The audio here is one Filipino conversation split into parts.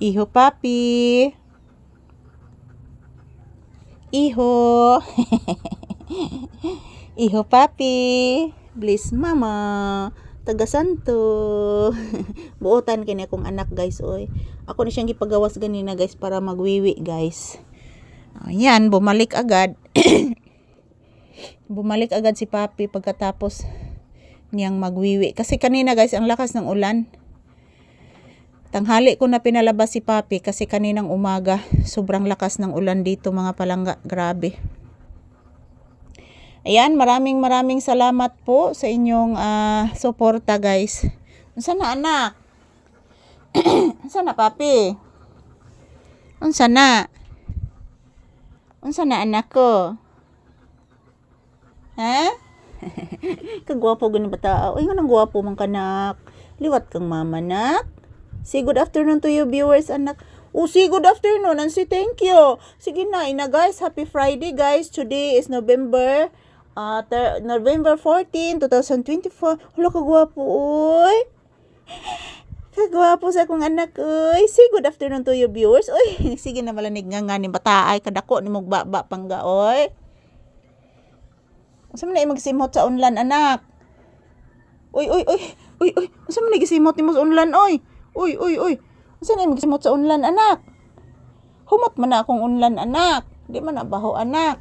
Iho papi. Iho. Iho papi. Bliss mama. Taga Santo. Buotan kini akong anak guys oy. Ako ni siyang gipagawas ganina guys para magwiwi guys. Ayan, bumalik agad. bumalik agad si papi pagkatapos niyang magwiwi. Kasi kanina guys, ang lakas ng ulan. Tanghali ko na pinalabas si Papi kasi kaninang umaga sobrang lakas ng ulan dito mga palangga. Grabe. Ayan, maraming maraming salamat po sa inyong ah, suporta guys. Unsa na anak? Unsa na Papi? Unsa na? Unsa na anak ko? Ha? Kagwapo gani bata. Uy, nga nang gwapo man kanak. Liwat kang mama nak. Say good afternoon to you viewers anak. Oh, say good afternoon and say thank you. Sige na, ina guys. Happy Friday guys. Today is November uh, November 14, 2024. Hala, kagwapo, uy. Kagwapo sa akong anak, uy. Say good afternoon to you viewers. Uy, sige na malanig nga nga ni bata ay kadako ni magbaba pangga, uy. Asa man na magsimot sa unlan, anak? Uy, uy, uy. Uy, uy. Asa man nagisimot ni mo sa unlan, uy? Uy, uy, uy. Asa na magsimot sa unlan, anak? Humot man akong unlan, anak. Di man na baho, anak.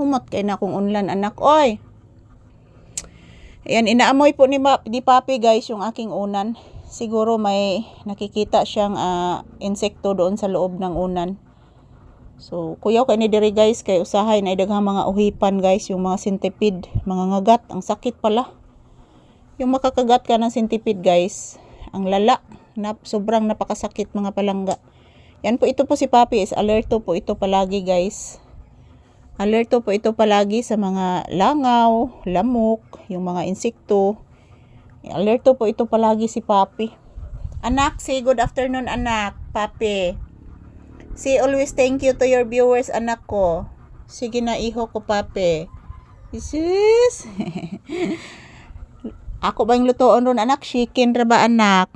Humot kay na akong unlan, anak, oy. Ayan, inaamoy po ni, Ma- ni Papi, guys, yung aking unan. Siguro may nakikita siyang ah, insekto doon sa loob ng unan. So, kuyaw kay ni diri guys kay usahay na idaghang mga uhipan guys, yung mga centipede, mga ngagat, ang sakit pala. Yung makakagat ka ng centipede guys, ang lala, na, sobrang napakasakit mga palangga. Yan po ito po si Papi is alerto po ito palagi guys. Alerto po ito palagi sa mga langaw, lamok, yung mga insekto. Alerto po ito palagi si Papi. Anak, say good afternoon anak, Papi. Say always thank you to your viewers, anak ko. Sige na, iho ko, pape. Isis. Ako ba yung lutoon ron, anak? Chicken ra ba, anak?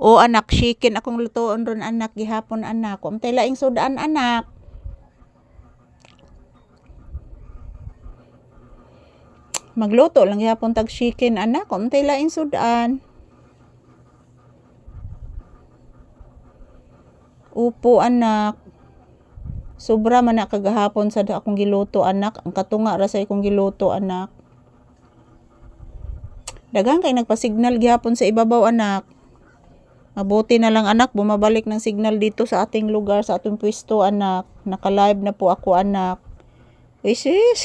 O, anak, chicken akong lutoon ron, anak. Gihapon, anak. Kung tayo laing sudaan, anak. Magluto lang gihapon tag chicken, anak. Kung tayo laing sudaan. Upo anak. Sobra man na kagahapon sa akong giluto anak. Ang katunga ra sa akong giluto anak. Daghang kay nagpa-signal gihapon sa ibabaw anak. Mabuti na lang anak, bumabalik ng signal dito sa ating lugar, sa ating pwesto anak. Naka-live na po ako anak. Wishes.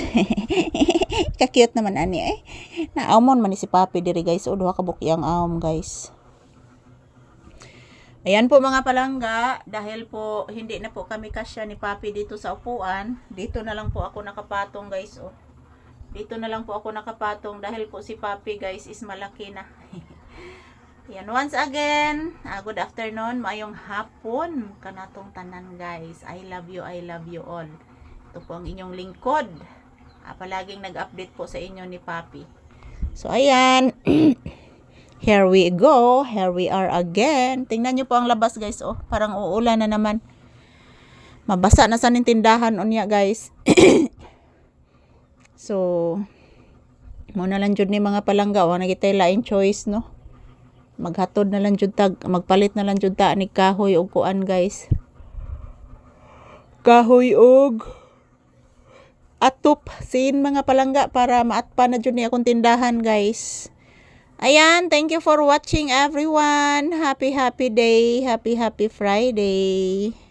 Kakiyot naman ani eh. Naamon man ni si Papi diri guys. O duha ka bukyang aom guys. Ayan po mga palangga, dahil po hindi na po kami kasya ni Papi dito sa upuan, dito na lang po ako nakapatong guys. Oh. Dito na lang po ako nakapatong dahil po si Papi guys is malaki na. Ayan, once again, ah, good afternoon, maayong hapon kanatong tanan guys. I love you, I love you all. Ito po ang inyong lingkod. Ah, palaging nag-update po sa inyo ni Papi. So ayan, Here we go. Here we are again. Tingnan nyo po ang labas guys. Oh, parang uulan na naman. Mabasa na sa tindahan unya guys. so, muna lang jud ni mga palangga. Wa na kitay lain choice no. Maghatod na lang jud tag. Magpalit na lang jud ta ni kahoy og kuan guys. Kahoy og atop sin mga palangga para maatpa na jud ni akong tindahan guys. Ayan, thank you for watching everyone. Happy happy day. Happy happy Friday.